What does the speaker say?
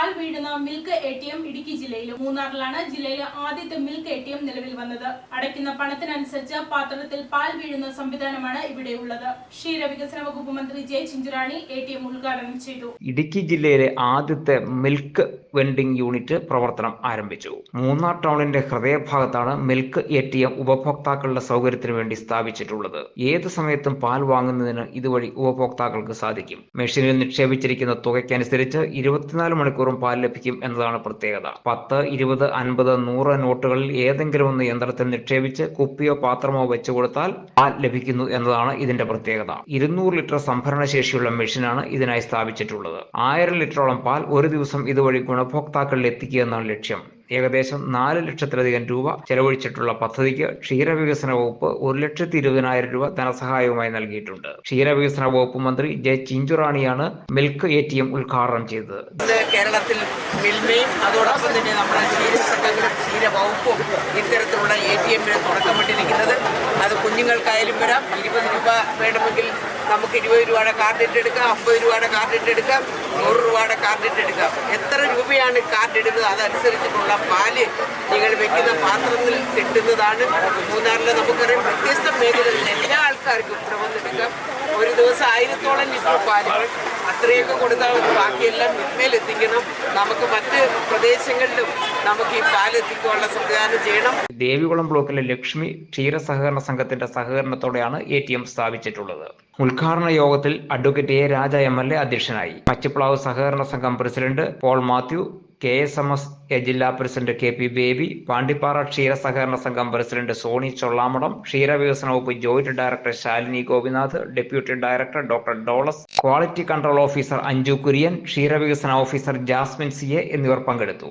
പാൽ വീഴുന്ന milk A T M Idukki ജില്ലയിലും മൂന്നാറിലാണ് ജില്ലയിലെ ആദ്യത്തെ മിൽക്ക് എ ടി എം നിലവിൽ വന്നത്. അടയ്ക്കുന്ന പണത്തിനനുസരിച്ച് പാത്രത്തിൽ പാൽ വീഴുന്ന സംവിധാനമാണ് ഇവിടെ ഇവിടെയുള്ളത് ക്ഷീരവികസന വകുപ്പ് മന്ത്രി J Chinchurani A T M ഉദ്ഘാടനം ചെയ്തു. ഇടുക്കി ജില്ലയിലെ ആദ്യത്തെ മിൽക്ക് വെൻഡിംഗ് യൂണിറ്റ് പ്രവർത്തനം ആരംഭിച്ചു. മൂന്നാർ ടൗണിന്റെ ഹൃദയഭാഗത്താണ് മിൽക്ക് എ ടി എം ഉപഭോക്താക്കളുടെ സൗകര്യത്തിന് വേണ്ടി സ്ഥാപിച്ചിട്ടുള്ളത്. ഏത് സമയത്തും പാൽ വാങ്ങുന്നതിന് ഇതുവഴി ഉപഭോക്താക്കൾക്ക് സാധിക്കും. മെഷീനിൽ നിക്ഷേപിച്ചിരിക്കുന്ന തുകയ്ക്കനുസരിച്ച് ഇരുപത്തിനാല് മണിക്കൂറും പാൽ ലഭിക്കും എന്നതാണ് പ്രത്യേകത. പത്ത് ഇരുപത് അൻപത് നൂറ് നോട്ടുകളിൽ ഏതെങ്കിലും ഒന്ന് യന്ത്രത്തിൽ നിക്ഷേപിച്ച് കുപ്പിയോ പാത്രമോ വെച്ചു കൊടുത്താൽ പാൽ ലഭിക്കുന്നു എന്നതാണ് ഇതിന്റെ പ്രത്യേകത. ഇരുന്നൂറ് ലിറ്റർ സംഭരണ ശേഷിയുള്ള മെഷീനാണ് ഇതിനായി സ്ഥാപിച്ചിട്ടുള്ളത്. ആയിരം ലിറ്ററോളം പാൽ ഒരു ദിവസം ഇതുവഴി ഗുണഭോക്താക്കളിൽ എത്തിക്കുക എന്നാണ് ലക്ഷ്യം. ഏകദേശം നാല് ലക്ഷത്തിലധികം രൂപ ചെലവഴിച്ചിട്ടുള്ള പദ്ധതിക്ക് ക്ഷീരവികസന വകുപ്പ് ഒരു ലക്ഷത്തി ഇരുപതിനായിരം രൂപ ധനസഹായവുമായി നൽകിയിട്ടുണ്ട്. ക്ഷീരവികസന വകുപ്പ് മന്ത്രി ജെ ചിഞ്ചുറാണിയാണ് മിൽക്ക് എ ടി എം ഉദ്ഘാടനം ചെയ്തത്. കേരളത്തിൽ മിൽമയും അതോടൊപ്പം തന്നെ നമ്മുടെ ക്ഷീരസംഘങ്ങളും ക്ഷീരവകുപ്പും ഇത്തരത്തിലുള്ള എ ടി എമ്മിന് തുടക്കമിട്ടിരിക്കുന്നത് അത് കുഞ്ഞുങ്ങൾക്കായാലും വരാം. ഇരുപത് രൂപ വേണമെങ്കിൽ നമുക്ക് ഇരുപത് രൂപയുടെ കാർഡ് ഇട്ടെടുക്കാം അമ്പത് രൂപയുടെ കാർഡ് ഇട്ടെടുക്കാം നൂറ് രൂപയുടെ കാർഡ് ഇട്ടെടുക്കാം എത്ര രൂപയാണ് കാർഡ് ഇടുന്നത്? അതനുസരിച്ചിട്ടുള്ള പാൽ നിങ്ങൾ വെക്കുന്ന പാത്രത്തിൽ കിട്ടുന്നതാണ്. മൂന്നാറിൽ നമുക്കറിയാം വ്യത്യസ്ത മേഖലകളിൽ എല്ലാ ആൾക്കാർക്കും ഇവിടെ ഒരു ദിവസം ആയിരത്തോളം ലിറ്റർ പാൽ അത്രയൊക്കെ കൊടുത്താൽ ബാക്കിയെല്ലാം മിൽമയിൽ എത്തിക്കണം നമുക്ക് മറ്റ് പ്രദേശങ്ങളിലും നമുക്ക് ഈ പാൽ എത്തിക്കാനുള്ള സംവിധാനം ചെയ്യണം. ദേവികുളം ബ്ലോക്കിലെ ലക്ഷ്മി ക്ഷീര സഹകരണ സംഘത്തിന്റെ സഹകരണത്തോടെയാണ് എ ടി എം സ്ഥാപിച്ചിട്ടുള്ളത്. ഉദ്ഘാടന യോഗത്തിൽ advocate A Raja M L A അധ്യക്ഷനായി. പച്ചപ്ലാവ് സഹകരണ സംഘം president Paul Mathew K S M S A ജില്ലാ president K P Baby Pandipara ക്ഷീര സഹകരണ സംഘം പ്രസിഡന്റ് സോണി ചൊള്ളാമടം ക്ഷീരവികസന വകുപ്പ് joint director Shalini Gopinath deputy director doctor Dolus quality control officer Anju Kurian ക്ഷീരവികസന ഓഫീസർ ജാസ്മിൻ സി എന്നിവർ പങ്കെടുത്തു.